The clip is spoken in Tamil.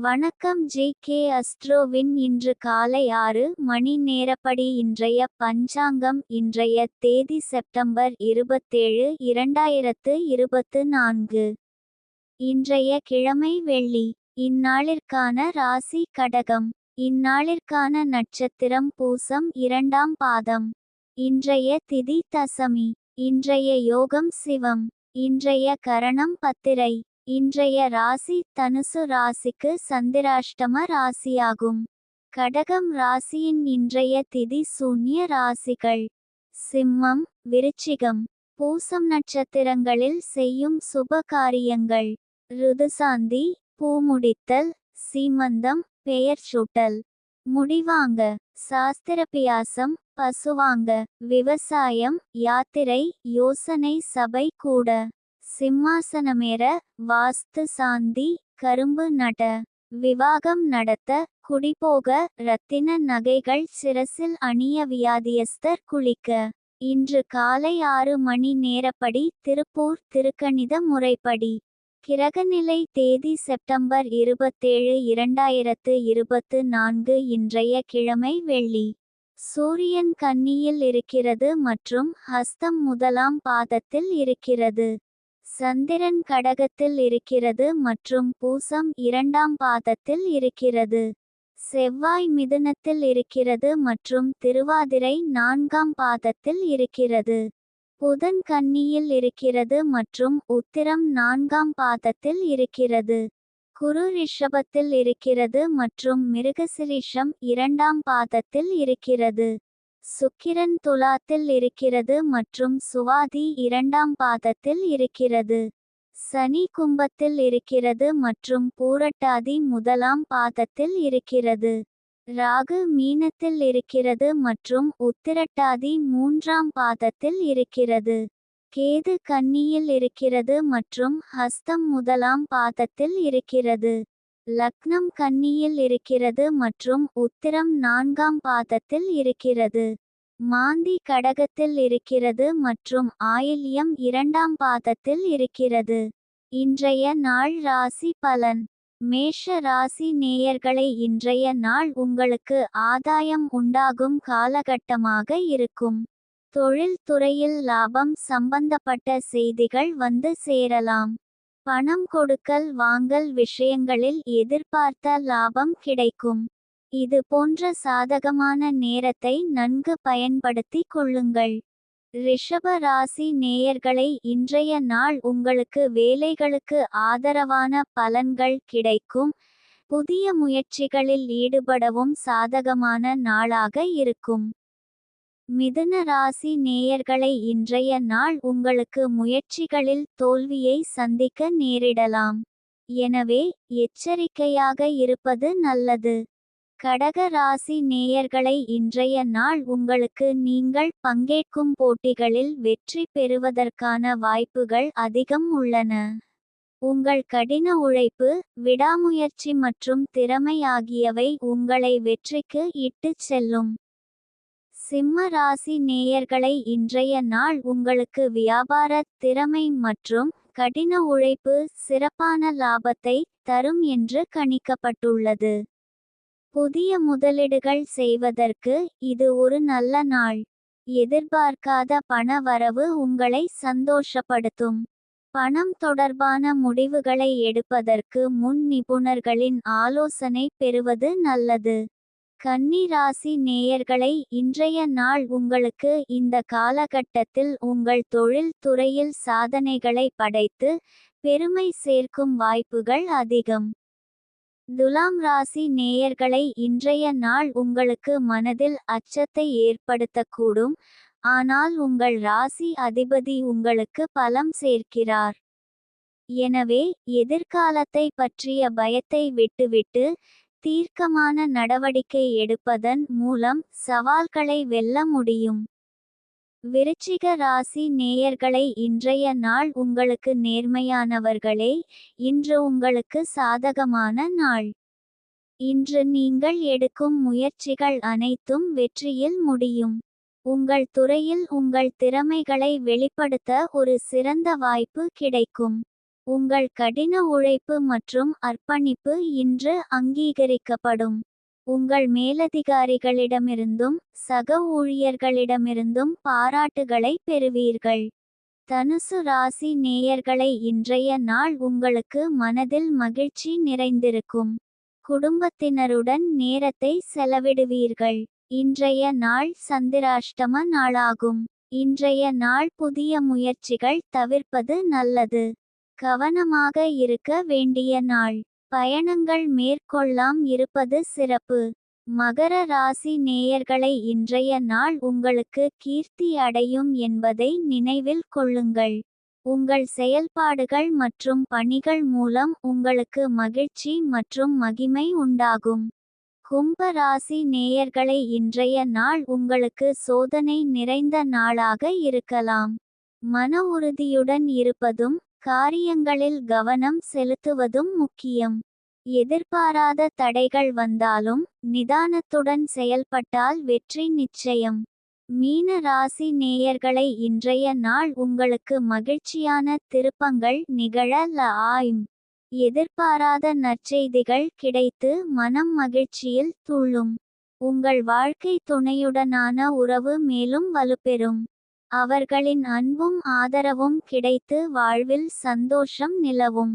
வணக்கம் ஜே கே அஸ்ட்ரோவின் இன்று காலை ஆறு மணி நேரப்படி இன்றைய பஞ்சாங்கம் இன்றைய தேதி செப்டம்பர் இருபத்தேழு இரண்டாயிரத்து இருபத்து நான்கு. இன்றைய கிழமை வெள்ளி. இந்நாளிற்கான ராசி கடகம். இந்நாளிற்கான நட்சத்திரம் பூசம் இரண்டாம் பாதம். இன்றைய திதி தசமி. இன்றைய யோகம் சிவம். இன்றைய கரணம் பத்திரை. இன்றைய ராசி தனுசு ராசிக்கு சந்திராஷ்டம ராசியாகும். கடகம் ராசியின் இன்றைய திதி சூன்ய ராசிகள். சிம்மம் விருச்சிகம் பூசம் நட்சத்திரங்களில் செய்யும் சுப காரியங்கள். ருதுசாந்தி பூமுடித்தல் சீமந்தம் பெயர் சூட்டல். முடிவாங்க. சாஸ்திரபியாசம் பசுவாங்க. விவசாயம் யாத்திரை யோசனை சபை கூட. சிம்மாசனமேற வாஸ்து சாந்தி கரும்பு நட விவாகம் நடத்த குடிபோக ரத்தின நகைகள் சிரசில் அணிய வியாதியஸ்தர் குளிக்க. இன்று காலை ஆறு மணி நேரப்படி திருப்பூர் திருக்கணித முறைப்படி. கிரகநிலை தேதி செப்டம்பர் இருபத்தேழு இரண்டாயிரத்து இருபத்து நான்கு இன்றைய கிழமை வெள்ளி. சூரியன் கன்னியில் இருக்கிறது மற்றும் ஹஸ்தம் முதலாம் பாதத்தில் இருக்கிறது. சந்திரன் கடகத்தில் இருக்கிறது மற்றும் பூசம் இரண்டாம் பாதத்தில் இருக்கிறது. செவ்வாய் மிதுனத்தில் இருக்கிறது மற்றும் திருவாதிரை நான்காம் பாதத்தில் இருக்கிறது. புதன் கன்னியில் இருக்கிறது மற்றும் உத்திரம் நான்காம் பாதத்தில் இருக்கிறது. குரு ரிஷபத்தில் இருக்கிறது மற்றும் மிருகசிரிஷம் இரண்டாம் பாதத்தில் இருக்கிறது. சுக்கிரன் துலாத்தில் இருக்கிறது மற்றும் சுவாதி இரண்டாம் பாதத்தில் இருக்கிறது. சனி கும்பத்தில் இருக்கிறது மற்றும் பூரட்டாதி முதலாம் பாதத்தில் இருக்கிறது. ராகு மீனத்தில் இருக்கிறது மற்றும் உத்திரட்டாதி மூன்றாம் பாதத்தில் இருக்கிறது. கேது கன்னியில் இருக்கிறது மற்றும் ஹஸ்தம் முதலாம் பாதத்தில் இருக்கிறது. லக்னம் கன்னியில் இருக்கிறது மற்றும் உத்திரம் நான்காம் பாதத்தில் இருக்கிறது. மாந்தி கடகத்தில் இருக்கிறது மற்றும் ஆயில்யம் இரண்டாம் பாதத்தில் இருக்கிறது. இன்றைய நாள் ராசி பலன். மேஷ ராசி நேயர்களை இன்றைய நாள் உங்களுக்கு ஆதாயம் உண்டாகும் காலகட்டமாக இருக்கும். தொழில் துறையில் லாபம் சம்பந்தப்பட்ட செய்திகள் வந்து சேரலாம். பணம் கொடுக்கல் வாங்கல் விஷயங்களில் எதிர்பார்த்த லாபம் கிடைக்கும். இது போன்ற சாதகமான நேரத்தை நன்கு பயன்படுத்தி கொள்ளுங்கள். ரிஷப ராசி நேயர்களை இன்றைய நாள் உங்களுக்கு வேலைகளுக்கு ஆதரவான பலன்கள் கிடைக்கும். புதிய முயற்சிகளில் ஈடுபடவும் சாதகமான நாளாக இருக்கும். மிதுன ராசி நேயர்களை இன்றைய நாள் உங்களுக்கு முயற்சிகளில் தோல்வியை சந்திக்க நேரிடலாம். எனவே எச்சரிக்கையாக இருப்பது நல்லது. கடக ராசி நேயர்களை இன்றைய நாள் உங்களுக்கு நீங்கள் பங்கேற்கும் போட்டிகளில் வெற்றி பெறுவதற்கான வாய்ப்புகள் அதிகம் உள்ளன. உங்கள் கடின உழைப்பு விடாமுயற்சி மற்றும் திறமை ஆகியவை உங்களை வெற்றிக்கு இட்டுச் செல்லும். சிம்ம ராசி நேயர்களை இன்றைய நாள் உங்களுக்கு வியாபார திறமை மற்றும் கடின உழைப்பு சிறப்பான லாபத்தை தரும் என்று கணிக்கப்பட்டுள்ளது. புதிய முதலீடுகள் செய்வதற்கு இது ஒரு நல்ல நாள். எதிர்பார்க்காத பண வரவு உங்களை சந்தோஷப்படுத்தும். பணம் தொடர்பான முடிவுகளை எடுப்பதற்கு முன் நிபுணர்களின் ஆலோசனை பெறுவது நல்லது. கன்னி ராசி நேயர்களை இன்றைய நாள் உங்களுக்கு இந்த காலகட்டத்தில் உங்கள் தொழில் துறையில் சாதனைகளை படைத்து பெருமை சேர்க்கும் வாய்ப்புகள் அதிகம். துலாம் ராசி நேயர்களை இன்றைய நாள் உங்களுக்கு மனதில் அச்சத்தை ஏற்படுத்தக்கூடும். ஆனால் உங்கள் ராசி அதிபதி உங்களுக்கு பலம் சேர்க்கிறார். எனவே எதிர்காலத்தை பற்றிய பயத்தை விட்டுவிட்டு தீர்க்கமான நடவடிக்கை எடுப்பதன் மூலம் சவால்களை வெல்ல முடியும். விருச்சிக ராசி நேயர்களை இன்றைய நாள் உங்களுக்கு நேர்மையானவர்களே இன்று உங்களுக்கு சாதகமான நாள். இன்று நீங்கள் எடுக்கும் முயற்சிகள் அனைத்தும் வெற்றியில் முடியும். உங்கள் துறையில் உங்கள் திறமைகளை வெளிப்படுத்த ஒரு சிறந்த வாய்ப்பு கிடைக்கும். உங்கள் கடின உழைப்பு மற்றும் அர்ப்பணிப்பு இன்று அங்கீகரிக்கப்படும். உங்கள் மேலதிகாரிகளிடமிருந்தும் சக ஊழியர்களிடமிருந்தும் பாராட்டுகளை பெறுவீர்கள். தனுசு ராசி நேயர்களை இன்றைய நாள் உங்களுக்கு மனதில் மகிழ்ச்சி நிறைந்திருக்கும். குடும்பத்தினருடன் நேரத்தை செலவிடுவீர்கள். இன்றைய நாள் சந்திராஷ்டம நாளாகும். இன்றைய நாள் புதிய முயற்சிகள் தவிர்ப்பது நல்லது. கவனமாக இருக்க வேண்டிய நாள். பயணங்கள் மேற்கொள்ளாம் இருப்பது சிறப்பு. மகர ராசி நேயர்களை இன்றைய நாள் உங்களுக்கு கீர்த்தி அடையும் என்பதை நினைவில் கொள்ளுங்கள். உங்கள் செயல்பாடுகள் மற்றும் பணிகள் மூலம் உங்களுக்கு மகிழ்ச்சி மற்றும் மகிமை உண்டாகும். கும்ப ராசி நேயர்களை இன்றைய நாள் உங்களுக்கு சோதனை நிறைந்த நாளாக இருக்கலாம். மன உறுதியுடன் இருப்பதும் காரியங்களில் கவனம் செலுத்துவதும் முக்கியம். எதிர்பாராத தடைகள் வந்தாலும் நிதானத்துடன் செயல்பட்டால் வெற்றி நிச்சயம். மீன ராசி நேயர்களை இன்றைய நாள் உங்களுக்கு மகிழ்ச்சியான திருப்பங்கள் நிகழ ல ஆயும். எதிர்பாராத நற்செய்திகள் கிடைத்து மனம் மகிழ்ச்சியில் துள்ளும் உங்கள் வாழ்க்கை துணையுடனான உறவு மேலும் வலுப்பெறும். அவர்களின் அன்பும் ஆதரவும் கிடைத்து வாழ்வில் சந்தோஷம் நிலவும்.